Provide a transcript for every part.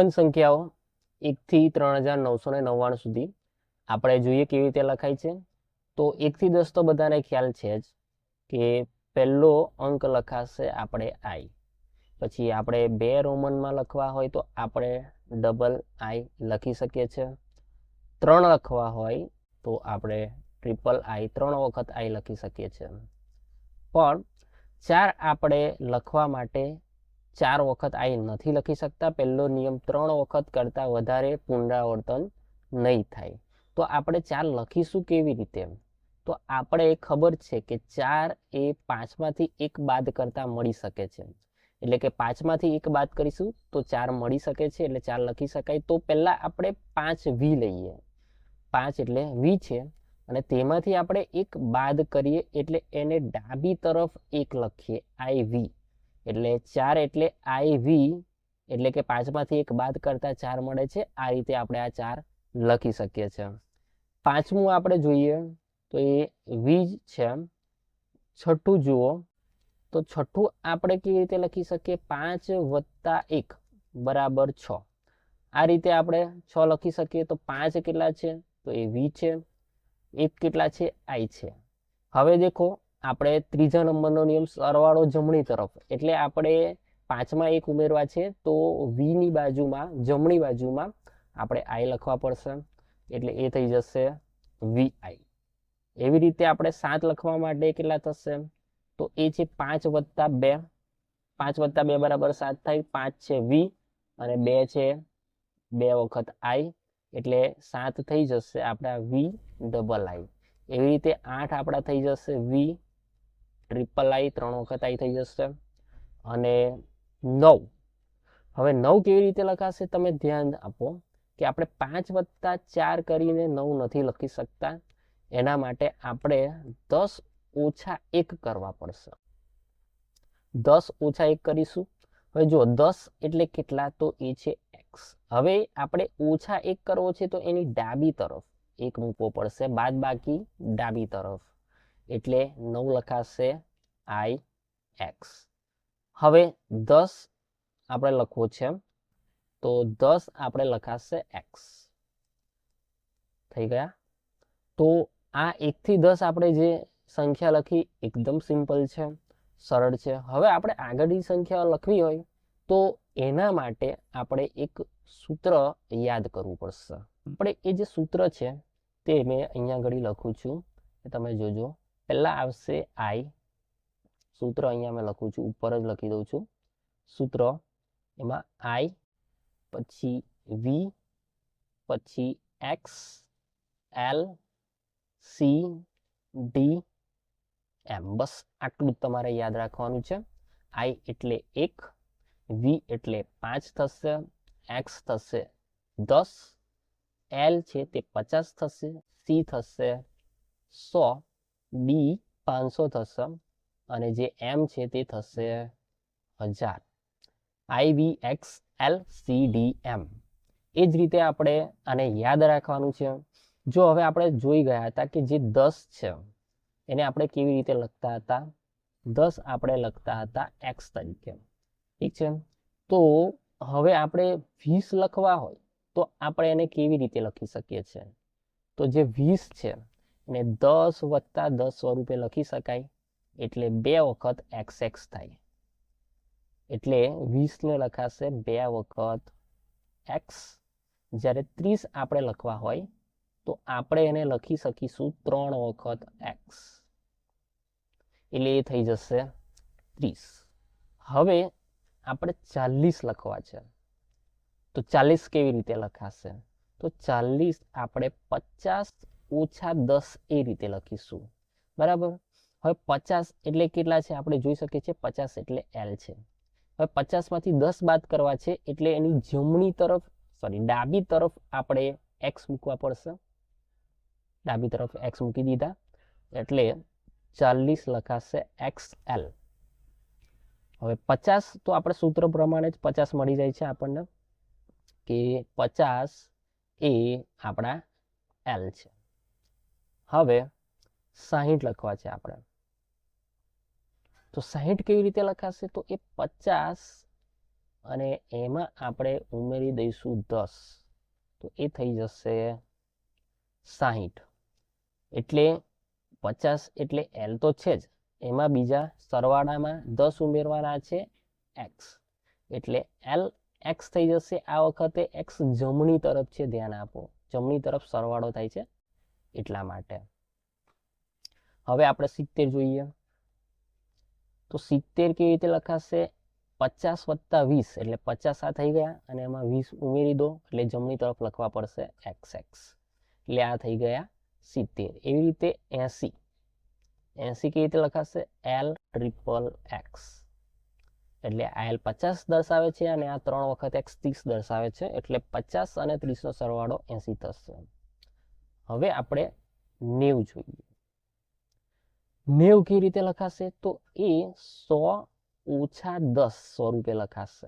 One સંખ્યાઓ એકથી ત્રણ હજાર નવસો ને નવ્વાણું સુધી આપણે જોઈએ કેવી રીતે લખાય છે. તો એકથી દસ તો બધાને ખ્યાલ છે જ કે પહેલો અંક લખાશે આપણે આઈ. પછી આપણે બે રોમનમાં લખવા હોય તો આપણે ડબલ આઈ લખી શકીએ છીએ ત્રણ લખવા હોય તો આપણે ટ્રિપલ આઈ, ત્રણ વખત આઈ લખી શકીએ છીએ પણ ચાર આપણે લખવા માટે ચાર વખત આઈ નથી લખી શકતા. પહેલો નિયમ ત્રણ વખત કરતાં વધારે પુનરાવર્તન નહીં થાય. તો આપણે ચાર લખીશું કેવી રીતે? તો આપણે ખબર છે કે ચાર એ પાંચમાંથી એક બાદ કરતાં મળી શકે છે. એટલે કે પાંચમાંથી એક બાદ કરીશું તો ચાર મળી શકે છે, એટલે ચાર લખી શકાય. તો પહેલાં આપણે પાંચ વી લઈએ. પાંચ એટલે વી છે. અને તેમાંથી આપણે એક બાદ કરીએ એટલે એને ડાબી તરફ એક લખીએ આઈ વી એટલે ચાર એટલે આઈ વી એટલે કે પાંચમાંથી એક બાદ કરતા ચાર મળે છે. આ રીતે આપણે આ ચાર લખી શકીએ છીએ. પાંચમું આપણે જોઈએ તો એ વી છે. છઠ્ઠું જુઓ. તો છઠ્ઠું આપણે કેવી રીતે લખી શકીએ? પાંચ વત્તા એક બરાબર છ. આ રીતે આપણે છ લખી શકીએ તો પાંચ કેટલા છે? તો એ વી છે. એક કેટલા છે? આઈ છે. હવે દેખો આપણે ત્રીજા નંબરનો નિયમ સરવાળો જમણી તરફ. એટલે આપણે પાંચમાં એક ઉમેરવા છે, તો વીની બાજુમાં, જમણી બાજુમાં આપણે આઈ લખવા પડશે. એટલે એ થઈ જશે વી આઈ. એવી રીતે આપણે સાત લખવા માટે કેટલા થશે? તો એ છે પાંચ વત્તા બે. પાંચ વત્તા બે બરાબર સાત થાય, પાંચ છે વી અને બે છે બે વખત આઈ. એટલે સાત થઈ જશે આપણા વી ડબલ આઈ. એવી રીતે આઠ આપણા થઈ જશે વી ટ્રિપલ આઈ ત્રણ વખત આઈ થઈ જશે. અને નવ. હવે નવ કેવી રીતે લખાશે તમે ધ્યાન આપો કે આપણે પાંચ વત્તા ચાર કરીને નવ નથી લખી શકતા. એના માટે આપણે દસ ઓછા એક કરવા પડશે. દસ ઓછા એક કરીશું. હવે જો દસ એટલે કેટલા? તો એ છે એક્સ હવે આપણે ઓછા એક કરવો છે તો એની ડાબી તરફ એક મૂકવો પડશે. બાદ બાકી ડાબી તરફ. એટલે નવ લખાશે આઈ એક્સ. હવે દસ આપણે લખવો છે તો દસ આપણે લખાશે એક્સ. થઈ ગયા? તો આ એકથી દસ આપણે જે સંખ્યા લખી, એકદમ સિમ્પલ છે, સરળ છે. હવે આપણે આગળની સંખ્યા લખવી હોય, તો એના માટે આપણે એક સૂત્ર યાદ કરવું પડશે. આપણે એ જે સૂત્ર છે, તે મેં અહીંયા આગળ લખું છું. તમે જોજો. પહેલાં આવશે આઈ. સૂત્ર અહીંયા મેં લખું છું, ઉપર જ લખી દઉં છું. સૂત્ર એમાં આઈ, પછી વી, પછી એક્સ, એલ, સી, ડી. એમ બસ આટલું જ તમારે યાદ રાખવાનું છે. આઈ એટલે એક, વી એટલે પાંચ થશે, એક્સ થશે દસ, એલ છે તે પચાસ થશે, સી થશે સો. ડી પાંચસો થશે અને જે એમ છે તે થશે હજાર. I V X L C D M. એ જ રીતે આપણે આને યાદ રાખવાનું છે. જો હવે આપણે જોઈ ગયા હતા કે જે દસ છે, એને આપણે કેવી રીતે લખતા હતા? દસ આપણે લખતા હતા એક્સ તરીકે. ઠીક છે? તો હવે આપણે વીસ લખવા હોય તો આપણે એને કેવી રીતે લખી શકીએ છીએ? તો જે વીસ છે એને દસ વત્તા દસ સ્વરૂપે લખી શકાય. એટલે બે વખત એક્સ એક્સ થાય. એટલે વીસને લખાશે બે વખત એક્સ જ્યારે ત્રીસ આપણે લખવા હોય, તો આપણે એને લખી શકીશું ત્રણ વખત એક્સ એટલે એ થઈ જશે ત્રીસ. હવે આપણે ચાલીસ લખવા છે. તો ચાલીસ કેવી રીતે લખાશે? તો ચાલીસ આપણે પચાસ ઓછા દસ એ રીતે લખીશું. બરાબર? હવે પચાસ એટલે કેટલા છે? આપણે જોઈ શકીએ છીએ પચાસ એટલે એલ છે. હવે પચાસમાંથી દસ બાદ કરવા છે એટલે એની જમણી તરફ સોરી ડાબી તરફ આપણે એક્સ મૂકવા પડશે. ડાબી તરફ એક્સ મૂકી દીધા. એટલે ચાલીસ લખાશે એક્સ એલ હવે પચાસ તો આપણે સૂત્ર પ્રમાણે જ પચાસ મળી જાય છે આપણને. કે પચાસ એ આપણા એલ છે. હવે સાહીઠ લખવા છે આપણે. તો સાહીઠ કેવી રીતે લખાશે? તો એ પચાસ અને એમાં આપણે ઉમેરી દઈશું દસ. તો એ થઈ જશે સાહીઠ. એટલે પચાસ એટલે એલ તો છે જ. એમાં બીજા સરવાળામાં દસ ઉમેરવાના છે એક્સ. એટલે એલ એક્સ થઈ જશે આ વખતે એક્સ જમણી તરફ છે, ધ્યાન આપો. જમણી તરફ સરવાળો થાય છે. એટલા માટે. હવે આપણે સિત્તેર જોઈએ. તો સિત્તેર કેવી રીતે લખાશે? પચાસ વત્તા વીસ, એટલે પચાસ આ થઈ ગયા અને એમાં વીસ ઉમેરી દો, એટલે જમણી તરફ લખવા પડશે એક્સ એક્સ. એટલે આ થઈ ગયા સિત્તેર. એવી રીતે એસી. એસી કેવી રીતે લખાશે? L triple X. એટલે આ એલ પચાસ દર્શાવે છે અને આ ત્રણ વખત એક્સ ત્રીસ દર્શાવે છે. એટલે પચાસ અને ત્રીસનો સરવાળો એસી થશે. હવે આપણે નેવ જોઈએ. નેવ કેવી રીતે લખાશે? તો એ સો ઓછા દસ સ્વરૂપે લખાશે.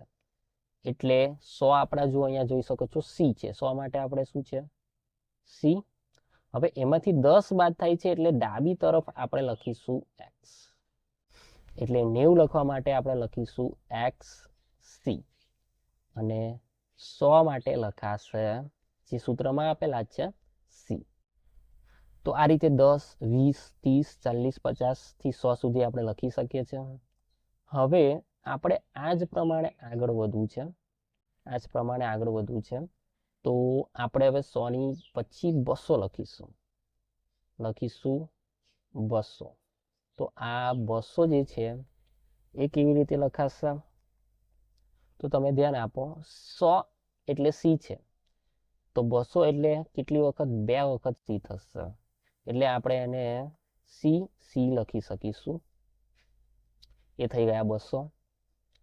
એટલે સો આપણા જો અહીંયા જોઈ શકો છો, સી છે. સો માટે આપણે શું છે? સી. હવે એમાંથી દસ બાદ થાય છે એટલે ડાબી તરફ આપણે લખીશું એક્સ. એટલે નેવું લખવા માટે આપણે લખીશું એક્સ સી. અને સો માટે લખાશે, જે સૂત્રમાં આપેલા છે સી તો આ રીતે દસ, વીસ, ત્રીસ, ચાલીસ પચાસથી સો સુધી આપણે લખી શકીએ છીએ. હવે આપણે આ જ પ્રમાણે આગળ વધવું છે. આ જ પ્રમાણે આગળ વધવું છે. તો આપણે હવે સોની પછી બસો લખીશું. લખીશું બસો. તો આ બસો જે છે એ કેવી રીતે લખાશે? તો તમે ધ્યાન આપો, સો એટલે સી છે. તો બસો એટલે કેટલી વખત? બે વખત સી થશે. એટલે આપણે એને સી સી લખી શકીશું. એ થઈ ગયા બસો.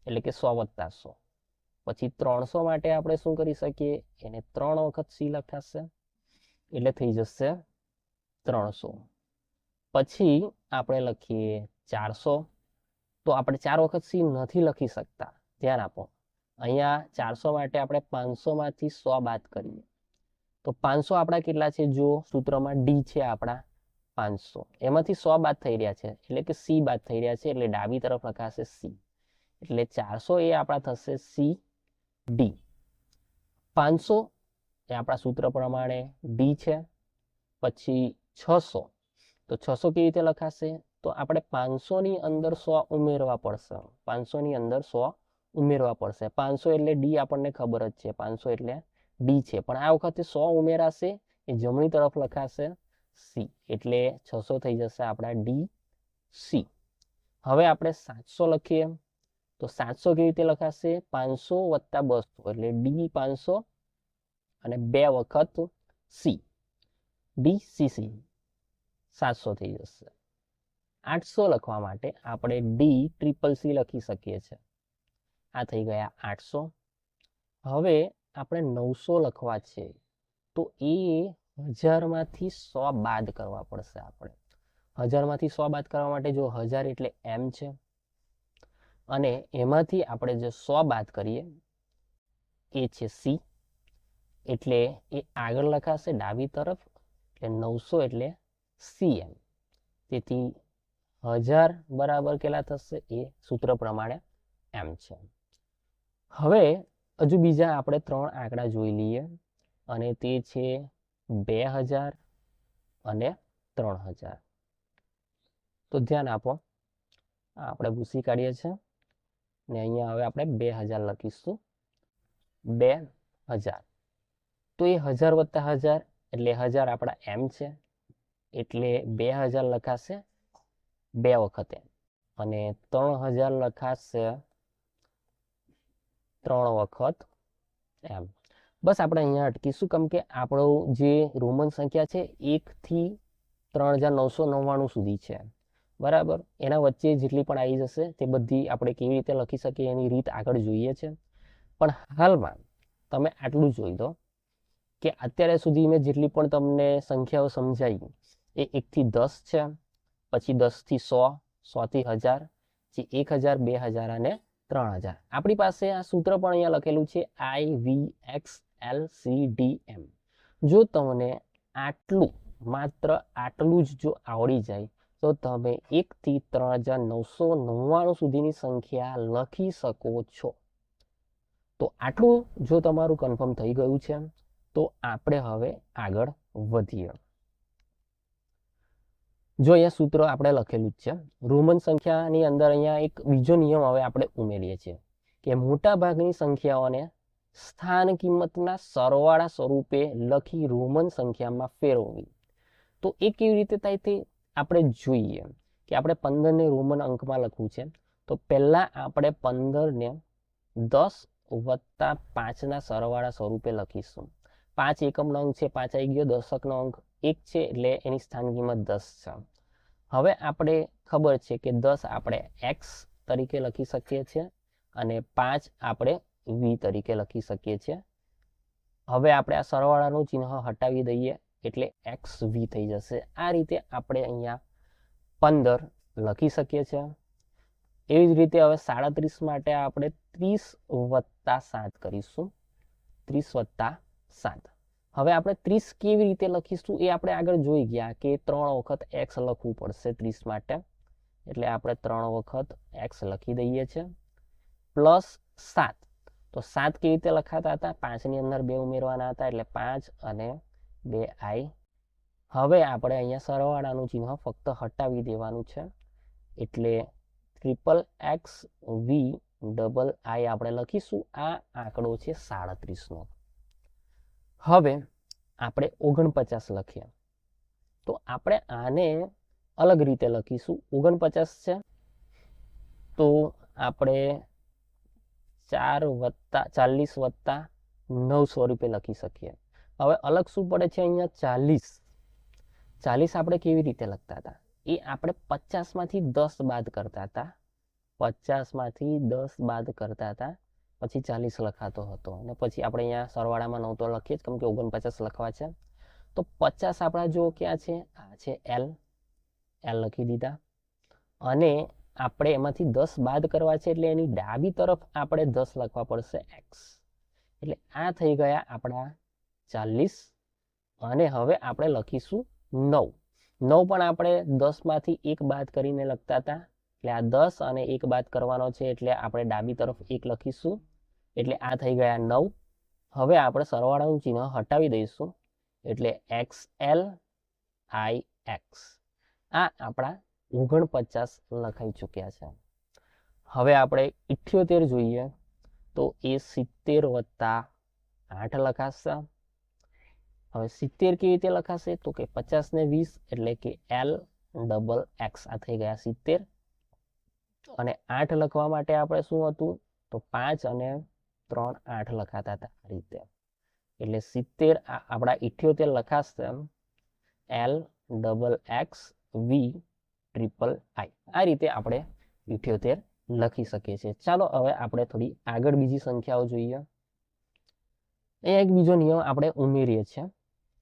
એટલે કે સો વત્તા સો. પછી ત્રણસો માટે આપણે શું કરી શકીએ? એને ત્રણ વખત સી લખાશે. એટલે થઈ જશે ત્રણસો. પછી આપણે લખીએ ચારસો. તો આપણે ચાર વખત સી નથી લખી શકતા. ધ્યાન આપો. અહીંયા ચારસો માટે આપણે પાંચસોમાંથી સો બાદ કરીએ. તો પાંચસો આપણા કેટલા છે? જો સૂત્રમાં ડી છે આપણા પાંચસો. એમાંથી સો બાદ થઈ રહ્યા છે. એટલે કે સી બાદ થઈ રહ્યા છે. એટલે ડાબી તરફ લખાશે સી એટલે ચારસો એ આપણા થશે સી ડી પાંચસો એ આપણા સૂત્ર પ્રમાણે ડી છે. પછી છસો. તો છસો કેવી રીતે લખાશે? તો આપણે પાંચસોની અંદર સો ઉમેરવા પડશે. પાંચસોની અંદર સો ઉમેરવા પડશે. પાંચસો એટલે ડી આપણને ખબર જ છે. પાંચસો એટલે ડી છે. પણ આ વખતે સો ઉમેરાશે, એ જમણી તરફ લખાશે સી. એટલે છસો થઈ જશે આપણા ડી સી. હવે આપણે સાતસો લખીએ. તો સાતસો કેવી રીતે લખાશે? પાંચસો વત્તા બસો. એટલે ડી પાંચસો અને બે વખત સી. D C C. સાતસો થઈ જશે. આઠસો લખવા માટે આપણે ડી ટ્રિપલ સી લખી શકીએ છીએ. આ થઈ ગયા આઠસો. હવે આપણે નવસો લખવા છે, તો એ હજારમાંથી સો બાદ કરવા પડશે આપણે. હજારમાંથી સો બાદ કરવા માટે જો હજાર એટલે એમ છે, અને એમાંથી આપણે જે સો બાદ કરીએ, એ છે સી, એટલે એ આગળ લખાશે ડાબી તરફ, એટલે નવસો એટલે સી એમ તેથી હજાર બરાબર કેટલા થશે? એ સૂત્ર પ્રમાણે એમ છે. હવે હજુ બીજા આપણે ત્રણ આંકડા જોઈ લઈએ. અને તે છે બે હજાર અને ત્રણ હજાર. તો ધ્યાન આપો, આપણે ભૂસી કાઢીએ છીએ ને અહીંયા હવે આપણે બે હજાર લખીશું. બે હજાર. તો એ હજાર વત્તા હજાર એટલે હજાર આપણા એમ છે. એટલે બે હજાર લખાશે બે વખતે. અને ત્રણ હજાર લખાશે ત્રણ વખત, એમ. બસ આપણે અહીંયા અટકીશું. કેમ કે આપણો જે રોમન સંખ્યા છે એકથી ત્રણ હજાર નવસો નવ્વાણું સુધી છે. બરાબર? એના વચ્ચે જેટલી પણ આવી જશે, તે બધી આપણે કેવી રીતે લખી શકીએ એની રીત આગળ જોઈએ છે. પણ હાલમાં તમે આટલું જોઈ દો કે અત્યારે સુધી મેં જેટલી પણ તમને સંખ્યાઓ સમજાવી એ એકથી દસ છે, પછી દસથી સો સોથી હજાર, જે એક હજાર, બે હજાર અને ત્રણ હજાર. આપણી પાસે આ સૂત્ર પણ અહીંયા લખેલું છે I V X L C D M જો તમને આટલું, માત્ર આટલું જ જો આવડી જાય, તો તમે એકથી ત્રણ હજાર નવસો નવ્વાણું સુધીની સંખ્યા લખી શકો છો. તો આટલું જો તમારું કન્ફર્મ થઈ ગયું છે તો આપણે હવે આગળ વધીએ. જો અહીંયા સૂત્ર આપણે લખેલું જ છે, રોમન સંખ્યાની અંદર અહીંયા એક બીજો નિયમ હવે આપણે ઉમેરીએ છીએ કે મોટા ભાગની સંખ્યાઓને સ્થાન કિંમતના સરવાળા સ્વરૂપે લખી રોમન સંખ્યામાં ફેરવવી. તો એ કેવી રીતે થાય તે આપણે જોઈએ કે આપણે પંદરને રોમન અંકમાં લખવું છે. તો પહેલાં આપણે પંદરને દસ વત્તા પાંચના સરવાળા સ્વરૂપે લખીશું. પાંચ એકમનો અંક છે, પાંચ આવી ગયો દશકનો અંક એક છે એટલે એની સ્થાન કિંમત દસ છે. હવે આપણે ખબર છે કે દસ આપણે એક્સ તરીકે લખી શકીએ છીએ અને પાંચ આપણે વી તરીકે લખી શકીએ છીએ. હવે આપણે આ સરવાળાનું ચિહ્ન હટાવી દઈએ એટલે એક્સ વી થઈ જશે. આ રીતે આપણે અહીંયા પંદર લખી શકીએ છીએ. એવી જ રીતે હવે સાડત્રીસ માટે આપણે ત્રીસ વત્તા સાત કરીશું. ત્રીસ વત્તા સાત. હવે આપણે ત્રીસ કેવી રીતે લખીશું એ આપણે આગળ જોઈ ગયા કે ત્રણ વખત એક્સ લખવું પડશે ત્રીસ માટે. એટલે આપણે ત્રણ વખત એક્સ લખી દઈએ છીએ. પ્લસ સાત. તો સાત કેવી રીતે લખાતા હતા? પાંચની અંદર બે ઉમેરવાના હતા, એટલે પાંચ અને બે આઈ. હવે આપણે અહીંયા સરવાળાનું ચિહ્ન ફક્ત હટાવી દેવાનું છે. એટલે triple X V double I આપણે લખીશું. આ આંકડો છે સાડત્રીસનો. હવે આપણે ઓગણપચાસ લખીએ. તો આપણે આને અલગ રીતે લખીશું. ઓગણપચાસ છે. તો આપણે ચાર વત્તા, ચાલીસ વત્તા નવ સ્વરૂપે લખી શકીએ. હવે અલગ શું પડે છે અહીંયા? ચાલીસ. ચાલીસ આપણે કેવી રીતે લખતા હતા? એ આપણે પચાસમાંથી દસ બાદ કરતા હતા. પચાસમાંથી દસ બાદ કરતા હતા. પછી ચાલીસ લખાતો હતો. અને પછી આપણે અહીંયા સરવાળામાં નવ તો લખીએ જ, કેમ કે ઓગણપચાસ લખવા છે. તો પચાસ આપણા જો ક્યાં છે? આ છે એલ એલ લખી દીધા. અને આપણે એમાંથી દસ બાદ કરવા છે એટલે એની ડાબી તરફ આપણે દસ લખવા પડશે એક્સ એટલે આ થઈ ગયા આપણા ચાલીસ. અને હવે આપણે લખીશું નવ. નવ પણ આપણે દસમાંથી એક બાદ કરીને લખતા હતા. એટલે આ દસ અને એક બાદ કરવાનો છે એટલે આપણે ડાબી તરફ એક લખીશું. એટલે આ થઈ ગયા નવ. હવે આપણે સરવાળાનું ચિહ્ન હટાવી દઈશું. એટલે એક્સ એલ આઈ એક્સ. આ આપણા ઓગણપચાસ લખાઈ ચૂક્યા છે. હવે આપણે ઇઠ્યોતેર જોઈએ તો એ સિત્તેર વત્તા આઠ લખાશે. હવે સિત્તેર કેવી રીતે લખાશે? તો કે પચાસ ને વીસ એટલે કે એલ ડબલ એક્સ. આ થઈ ગયા સિત્તેર. અને આઠ લખવા માટે આપણે શું હતું? તો પાંચ અને ત્રણ આઠ લખાતા હતા આ રીતે. એટલે સિત્તેર આપણા ઇઠ્યોતેર લખાશે L double X V triple I. આ રીતે આપણે ઇઠ્યોતેર લખી શકીએ છીએ. ચાલો હવે આપણે થોડી આગળ બીજી સંખ્યાઓ જોઈએ. અહીંયા એક બીજો નિયમ આપણે ઉમેરીએ છીએ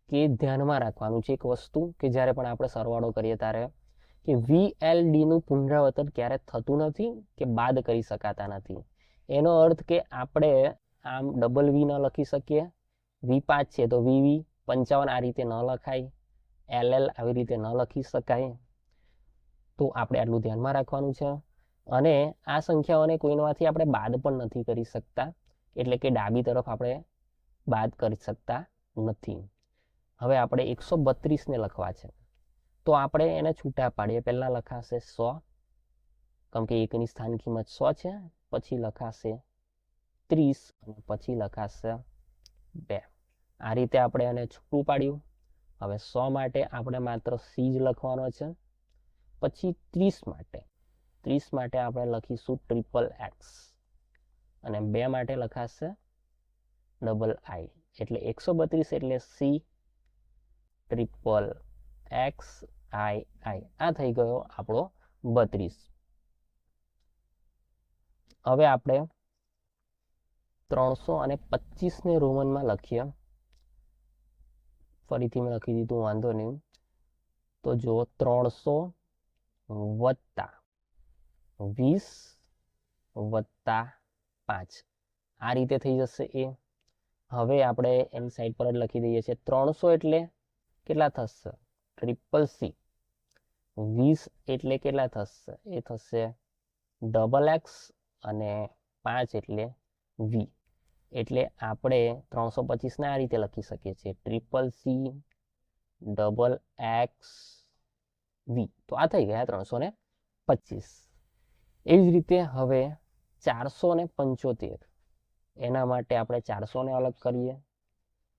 કે ધ્યાનમાં રાખવાનું છે એક વસ્તુ કે જ્યારે પણ આપણે સરવાળો કરીએ ત્યારે કે વી નું પુનરાવર્તન ક્યારે થતું નથી કે બાદ કરી શકાતા નથી. એનો અર્થ કે આપણે આમ ડબલ વી ન લખી શકીએ. વી પાંચ છે તો વી વી પંચાવન આ રીતે ન લખાય. એલ એલ આવી રીતે ન લખી શકાય. તો આપણે આટલું ધ્યાનમાં રાખવાનું છે. અને આ સંખ્યાઓને કોઈનામાંથી આપણે બાદ પણ નથી કરી શકતા. એટલે કે ડાબી તરફ આપણે બાદ કરી શકતા નથી. હવે આપણે એકસો બત્રીસને લખવા છે. તો આપણે એને છૂટા પાડીએ. પહેલાં લખાશે સો. કેમ કે એકની સ્થાન કિંમત સો છે. પછી લખાશે ત્રીસ અને પછી લખાશે બે. આ રીતે આપણે એને છૂટું પાડ્યું. હવે સો માટે આપણે માત્ર સી જ લખવાનો છે. પછી ત્રીસ માટે ત્રીસ માટે આપણે લખીશું ટ્રિપલ એક્સ અને બે માટે લખાશે ડબલ આઈ એટલે એકસો બત્રીસ એટલે C triple X I I આ થઈ ગયો આપણો બત્રીસ. હવે આપણે ત્રણસો અને પચીસને રોમનમાં લખીએ. ફરીથી મેં લખી દીધું, વાંધો નહીં. તો જો ત્રણસો વત્તા વીસ વત્તા પાંચ. આ રીતે થઈ જશે એ. હવે આપણે એની સાઈડ પર જ લખી દઈએ છીએ. ત્રણસો એટલે કેટલા થશે? ટ્રિપલ સી વીસ એટલે કેટલા થશે? એ થશે ડબલ એક્સ અને પાંચ એટલે વી. એટલે આપણે ત્રણસો પચીસને આ રીતે લખી શકીએ છીએ. Triple C double X V તો આ થઈ ગયા ત્રણસો ને પચીસ. એવી જ રીતે હવે ચારસો ને પંચોતેર. એના માટે આપણે ચારસોને અલગ કરીએ.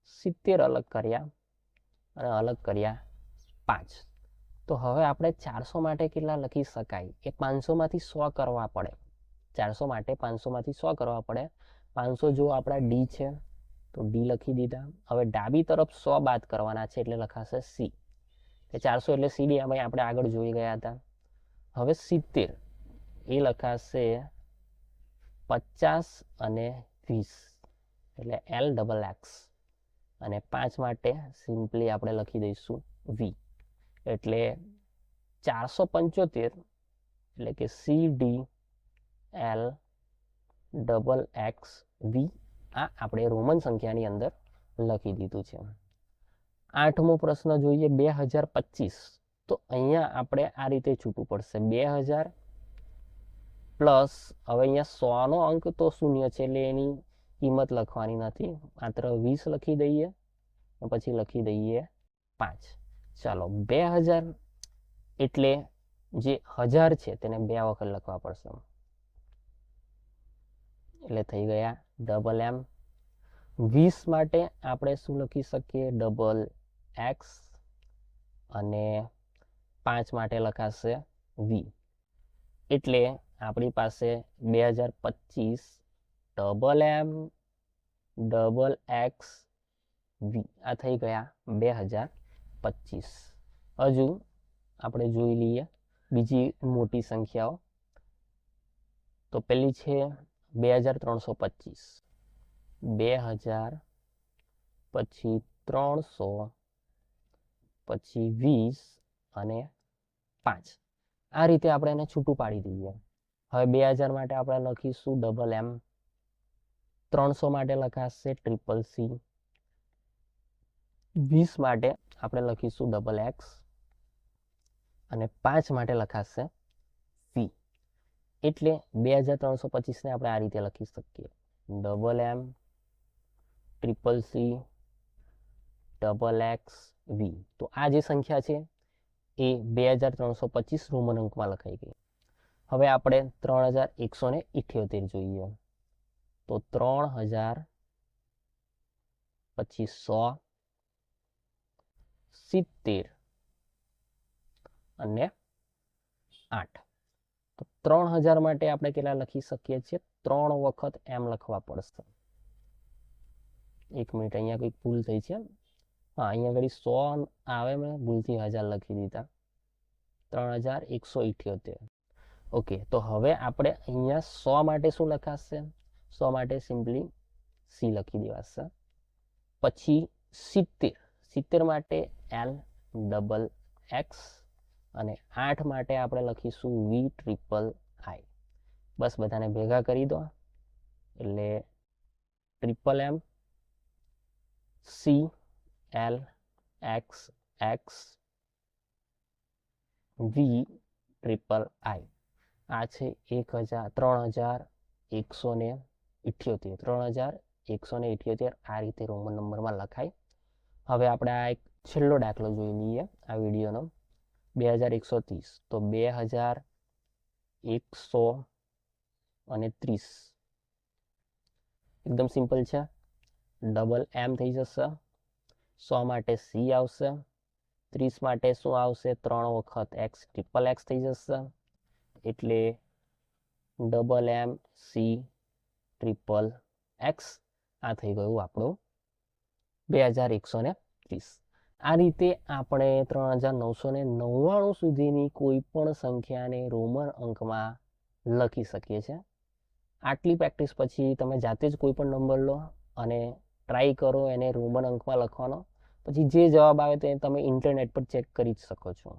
સિત્તેર અલગ કર્યા અને અલગ કર્યા પાંચ. તો હવે આપણે ચારસો માટે કેટલા લખી શકાય? એ પાંચસોમાંથી સો કરવા પડે. ચારસો માટે પાંચસોમાંથી સો કરવા પડે. પાંચસો જો આપણા ડી છે, તો ડી લખી દીધા. હવે ડાબી તરફ સો બાદ કરવાના છે એટલે લખાશે સી. તે ચારસો એટલે સી ડી ભાઈ આપણે આગળ જોઈ ગયા હતા. હવે સિત્તેર. એ લખાશે પચાસ અને વીસ. એટલે એલ ડબલ એક્સ. અને પાંચ માટે સિમ્પલી આપણે લખી દઈશું વી. એટલે ચારસો પંચોતેર, એટલે કે C D L double X V આ આપણે રોમન સંખ્યાની અંદર લખી દીધું છે. આઠમો પ્રશ્ન જોઈએ બે હજાર પચીસ. તો અહીંયા આપણે આ રીતે છૂટવું પડશે. બે હજાર પ્લસ, હવે અહીંયા સોનો અંક તો શૂન્ય છે, એટલે એની કિંમત લખવાની નથી. માત્ર વીસ લખી દઈએ પછી લખી દઈએ પાંચ. ચાલો, બે હજાર એટલે જે હજાર છે, તેને બે વખત લખવા પડશે. એટલે થઈ ગયા ડબલ એમ વીસ માટે આપણે શું લખી શકીએ? ડબલ એક્સ અને પાંચ માટે લખાશે વી એટલે આપણી પાસે બે હજાર પચીસ double M double X V આ થઈ ગયા બે હજાર પચીસ. હજુ આપણે જોઈ લઈએ બીજી મોટી સંખ્યાઓ. તો પેલી છે બે હજાર ત્રણસો પચીસ. બે હજાર પછી ત્રણસો, પછી વીસ અને પાંચ. આ રીતે આપણે એને છૂટું પાડી દઈએ. હવે બે હજાર માટે આપણે લખીશું ડબલ એમ ત્રણસો માટે લખાશે ટ્રિપલ સી વીસ માટે આપણે લખીશું ડબલ એક્સ અને પાંચ માટે લખાશે એટલે બે હજાર ત્રણસો પચીસને આપણે આ રીતે લખી શકીએ. Double M triple C double X V તો આ જે સંખ્યા છે, એ બે હજાર ત્રણસો પચીસ રોમન અંકમાં લખાઈ ગઈ. હવે આપણે ત્રણ હજાર એકસો ને ઇઠ્યોતેર જોઈએ. તો ત્રણ હજાર પછી સો સિત્તેર અને આઠ. તો ત્રણ હજાર માટે આપણે કેટલા લખી શકીએ છીએ? ત્રણ વખત એમ લખવા પડશે. એક મિનિટ, અહીંયા કંઈક ભૂલ થઈ છે. હા, અહીંયા ઘડી સો આવે મેં, ભૂલથી હજાર લખી દીધા. ત્રણ હજાર એકસો ઇઠ્યોતેર. ઓકે, તો હવે આપણે અહીંયા સો માટે શું લખાશે? સો માટે સિમ્પલી સી લખી દેવાશે. પછી સિત્તેર. સિત્તેર માટે એલ ડબલ એક્સ અને આઠ માટે આપણે લખીશું વી ટ્રિપલ આઈ બસ બધાને ભેગા કરી દો. એટલે triple M C L X X V triple I આ છે એક હજાર, ત્રણ હજાર, એકસો ને ઇઠ્યોતેર. ત્રણ હજાર, એકસો ને ઇઠ્યોતેર આ રીતે રોમન નંબરમાં લખાય. હવે આપણે આ એક છેલ્લો દાખલો જોઈ લઈએ આ વિડીયોનો. બે હજાર એકસો ત્રીસ, તો બે હજાર એકસો અને ત્રીસ. એકદમ સિમ્પલ છે. ડબલ એમ થઈ જશે. સો માટે સી આવશે. ત્રીસ માટે શું આવશે? ત્રણ વખત એક્સ, ટ્રિપલ એક્સ થઈ જશે. એટલે double M, C, triple X આ થઈ ગયું આપણું બે હજાર એકસો ને ત્રીસ. આ રીતે આપણે ત્રણ હજાર નવસો ને નવ્વાણું સુધીની કોઈ પણ સંખ્યાને રોમન અંકમાં લખી શકીએ છીએ. આટલી પ્રેક્ટિસ પછી તમે જાતે જ કોઈ પણ નંબર લો અને ટ્રાય કરો એને રોમન અંકમાં લખવાનો. પછી જે જવાબ આવે તે તમે ઇન્ટરનેટ પર ચેક કરી જ શકો છો.